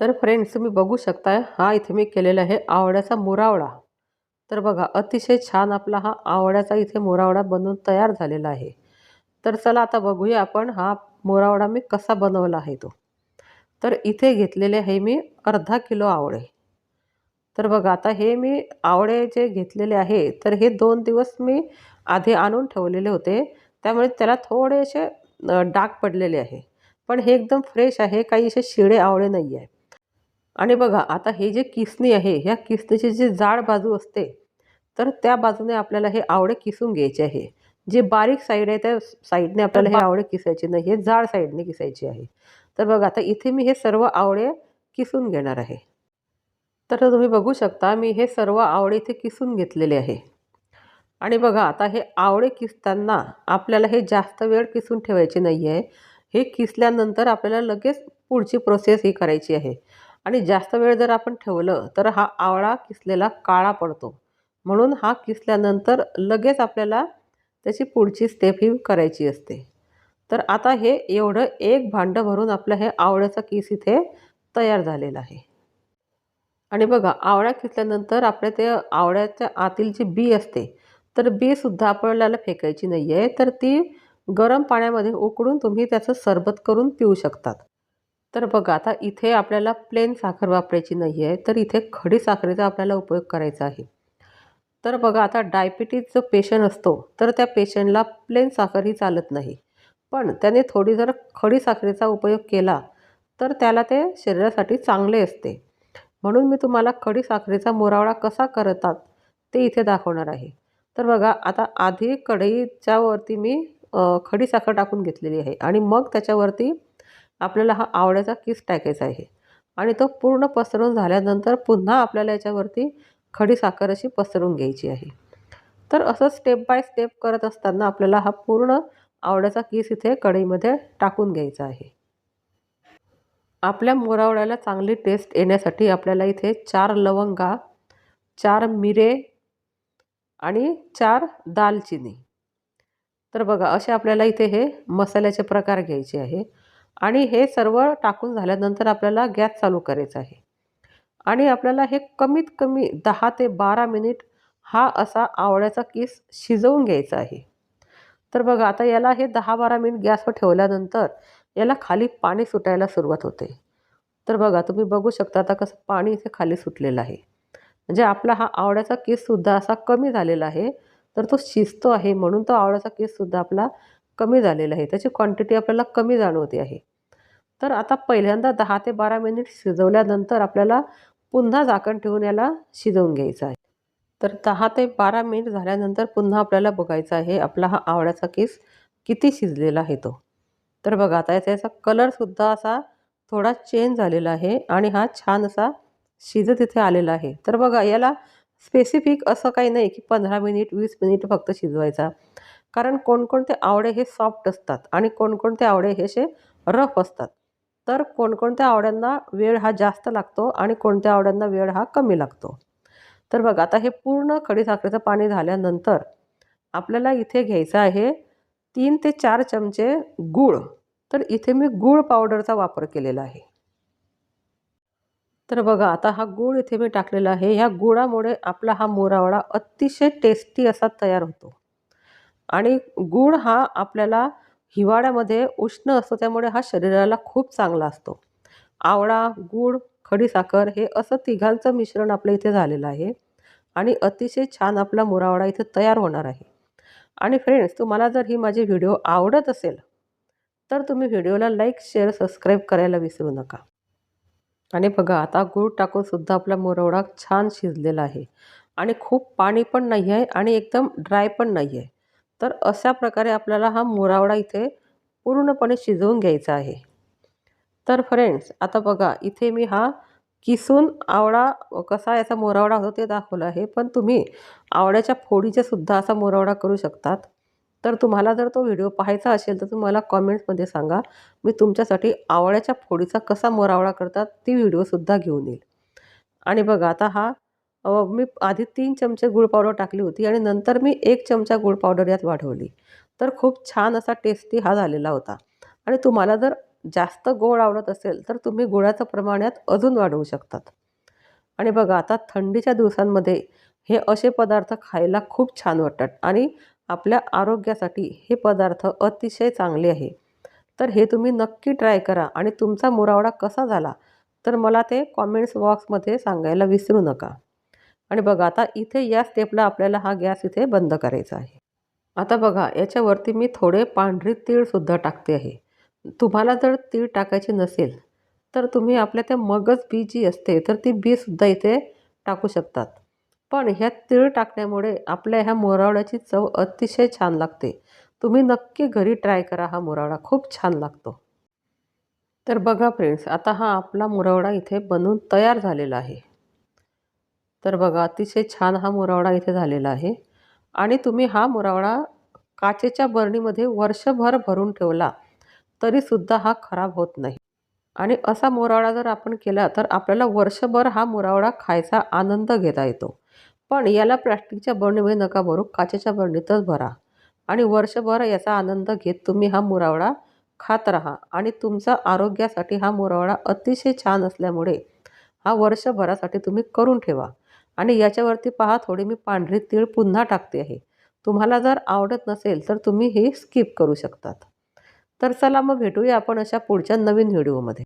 तर फ्रेंड्स तुम्ही बघू शकता हा इथे मी केलेला आहे आवळ्याचा मुरावडा तर बघा अतिशय छान आपला हा आवळ्याचा इथे मुरावडा बनवून तयार झालेला आहे. तर चला आता बघूया आपण हा मोरावडा मी कसा बनवला आहे तो. तर इथे घेतलेले आहे मी अर्धा किलो आवळे. तर बघा आता हे मी आवळे जे घेतलेले आहे तर हे दोन दिवस मी आधी आणून ठेवलेले होते. त्यामुळे त्याला थोडेसे डाग पडलेले आहे. पण हे एकदम फ्रेश आहे काही असे शिळे आवळे नाही आहे आणि बघा आता हे जे किसणी आहे ह्या किसणीची जी जाड बाजू असते तर त्या बाजूने आपल्याला हे आवळे किसून घ्यायचे आहे. जे बारीक साईड आहे त्या साईडने आपल्याला हे आवळे किसायचे नाही हे जाड साईडने किसायचे आहे. तर बघा आता इथे मी हे सर्व आवळे किसून घेणार आहे. तर तुम्ही बघू शकता मी हे सर्व आवळे इथे किसून घेतलेले आहे. आणि बघा आता हे आवळे किसताना आपल्याला हे जास्त वेळ किसून ठेवायचे नाही आहे हे किसल्यानंतर आपल्याला लगेच पुढची प्रोसेस ही करायची आहे. आणि जास्त वेळ जर आपण ठेवलं तर हा आवळा किसलेला काळा पडतो. म्हणून हा किसल्यानंतर लगेच आपल्याला त्याची पुढची स्टेप ही करायची असते. तर आता हे एवढं एक भांडं भरून आपलं हे आवळ्याचा किस इथे तयार झालेला आहे. आणि बघा आवळा किसल्यानंतर आपल्या ते आवळ्याच्या आतील जी बी असते तर बीसुद्धा आपल्याला फेकायची नाही आहे तर ती गरम पाण्यामध्ये उकळून तुम्ही त्याचं सरबत करून पिऊ शकतात. तर बघा आता इथे आपल्याला प्लेन साखर वापरायची नाही आहे तर इथे खडी साखरेचा आपल्याला उपयोग करायचा आहे. तर बघा आता डायबिटीज जो पेशंट असतो तर त्या पेशंटला प्लेन साखर ही चालत नाही. पण त्याने थोडी जर खडी साखरेचा उपयोग केला तर त्याला ते शरीरासाठी चांगले असते. म्हणून मी तुम्हाला खडी साखरेचा मुरावळा कसा करतात ते इथे दाखवणार आहे. तर बघा आता आधी कढईच्यावरती मी खडी साखर टाकून घेतलेली आहे आणि मग त्याच्यावरती आपल्याला हा आवळ्याचा किस टाकायचा आहे. आणि तो पूर्ण पसरून झाल्यानंतर पुन्हा आपल्याला याच्यावरती खडी साखर अशी पसरून घ्यायची आहे. तर असं स्टेप बाय स्टेप करत असताना आपल्याला हा पूर्ण आवड्याचा किस इथे कढईमध्ये टाकून घ्यायचा आहे. आपल्या मोरावड्याला चांगली टेस्ट येण्यासाठी आपल्याला इथे चार लवंगा चार मिरे आणि चार दालचिनी. तर बघा असे आपल्याला इथे हे मसाल्याचे प्रकार घ्यायचे आहे. आणि हे सर्व टाकून झाल्यानंतर आपल्याला गॅस चालू करायचा आहे. आणि आपल्याला हे कमीत कमी दहा ते बारा मिनिट हा असा आवळ्याचा किस शिजवून घ्यायचा आहे. तर बघा आता याला हे दहा बारा मिनिट गॅसवर ठेवल्यानंतर याला खाली पाणी सुटायला सुरुवात होते. तर बघा तुम्ही बघू शकता आता कसं पाणी इथे खाली सुटलेलं आहे. म्हणजे आपला हा आवळ्याचा केससुद्धा असा कमी झालेला आहे. तर तो शिजतो आहे म्हणून तो आवळ्याचा केससुद्धा आपला कमी झालेलं आहे. त्याची क्वांटिटी आपल्याला कमी जाणवते आहे. तर आता पहिल्यांदा दहा ते बारा मिनिट शिजवल्यानंतर आपल्याला पुन्हा झाकण ठेवून याला शिजवून घ्यायचं आहे. तर दहा ते बारा मिनिट झाल्यानंतर पुन्हा आपल्याला बघायचं आहे आपला हा आवळ्याचा केस किती शिजलेला आहे तो. तर बघा आता याचा कलरसुद्धा असा थोडा चेंज झालेला आहे आणि हा छान असा शिजत इथे आलेला आहे. तर बघा याला स्पेसिफिक असं काही नाही की पंधरा मिनिट वीस मिनिट फक्त शिजवायचा. कारण कोणकोणते आवडे हे सॉफ्ट असतात आणि कोणकोणते आवडे हे असे रफ असतात. तर कोणकोणत्या आवड्यांना वेळ हा जास्त लागतो आणि कोणत्या आवड्यांना वेळ हा कमी लागतो. तर बघा आता हे पूर्ण खडीसाखरेचं पाणी झाल्यानंतर आपल्याला इथे घ्यायचं आहे तीन ते चार चमचे गूळ. तर इथे मी गूळ पावडरचा वापर केलेला आहे. तर बघा आता हा गूळ इथे मी टाकलेला आहे. ह्या गुळामुळे आपला हा मोरावळा अतिशय टेस्टी असा तयार होतो. आणि गूळ हा आपल्याला हिवाळ्यामध्ये उष्ण असतो त्यामुळे हा शरीराला खूप चांगला असतो. आवळा गूळ खडीसाखर हे असं तिघांचं मिश्रण आपल्या इथे झालेलं आहे आणि अतिशय छान आपला मुरावडा इथे तयार होणार आहे. आणि फ्रेंड्स तुम्हाला जर ही माझी व्हिडिओ आवडत असेल तर तुम्ही व्हिडिओला लाईक शेअर सबस्क्राईब करायला विसरू नका. आणि बघा आता गूळ टाकून सुद्धा आपला मुरवडा छान शिजलेला आहे. आणि खूप पाणी पण नाही आहे आणि एकदम ड्राय पण नाही आहे तर अशा प्रकारे आपल्याला हा मुरावडा इथे पूर्णपणे शिजवून घ्यायचा आहे. तर फ्रेंड्स आता बघा इथे मी हा किसून आवळा कसा याचा मोरावडा होतो ते दाखवलं आहे पण तुम्ही आवळ्याच्या फोडीचा सुद्धा असा मोरावडा करू शकतात. तर तुम्हाला जर तो व्हिडिओ पाहायचा असेल तर तुम्हाला कॉमेंट्समध्ये सांगा मी तुमच्यासाठी आवळ्याच्या फोडीचा कसा मोरावडा करतात ती व्हिडिओसुद्धा घेऊन येईल. आणि बघा आता हा मी आधी तीन चमचे गुळ पावडर टाकली होती आणि नंतर मी एक चमचा गुळ पावडर यात वाढवली. तर खूप छान असा टेस्टी हा झालेला होता. आणि तुम्हाला जर जास्त गोड आवडत असेल तर तुम्ही गुळाचं प्रमाण यात अजून वाढवू शकतात. आणि बघा आता थंडीच्या दिवसांमध्ये हे असे पदार्थ खायला खूप छान वाटतात आणि आपल्या आरोग्यासाठी हे पदार्थ अतिशय चांगले आहे. तर हे तुम्ही नक्की ट्राय करा आणि तुमचा मुरावडा कसा झाला तर मला ते कॉमेंट्स बॉक्समध्ये सांगायला विसरू नका. आणि बघा आता इथे या स्टेपला आपल्याला हा गॅस इथे बंद करायचा आहे. आता बघा याच्यावरती मी थोडे पांढरी तीळसुद्धा टाकते आहे. तुम्हाला जर तीळ टाकायची नसेल तर तुम्ही आपल्या त्या मगज बी जी असते तर ती बीसुद्धा इथे टाकू शकतात. पण ह्या तीळ टाकण्यामुळे आपल्या ह्या मोरावड्याची चव अतिशय छान लागते. तुम्ही नक्की घरी ट्राय करा हा मुरावडा खूप छान लागतो. तर बघा फ्रेंड्स आता हा आपला मुरावडा इथे बनून तयार झालेला आहे. तर बघा अतिशय छान हा मुरावडा इथे झालेला आहे. आणि तुम्ही हा मुरावडा काचेच्या बरणीमध्ये वर्षभर भरून ठेवला तरीसुद्धा हा खराब होत नाही. आणि असा मुरावडा जर आपण केला तर आपल्याला वर्षभर हा मुरावडा खायचा आनंद घेता येतो. पण याला प्लॅस्टिकच्या बरणीमध्ये नका भरू काचेच्या बरणीतच भरा. आणि वर्षभर याचा आनंद घेत तुम्ही हा मुरावडा खात राहा. आणि तुमचा आरोग्यासाठी हा मुरावडा अतिशय छान असल्यामुळे हा वर्षभरासाठी तुम्ही करून ठेवा. आणि याच्यावरती पहा थोडी मी पांढरी तीळ पुन्हा टाकते आहे. तुम्हाला जर आवडत नसेल तर तुम्ही हे स्किप करू शकतात. तर चला मग भेटूया आपण अशा पुढच्या नवीन व्हिडिओमध्ये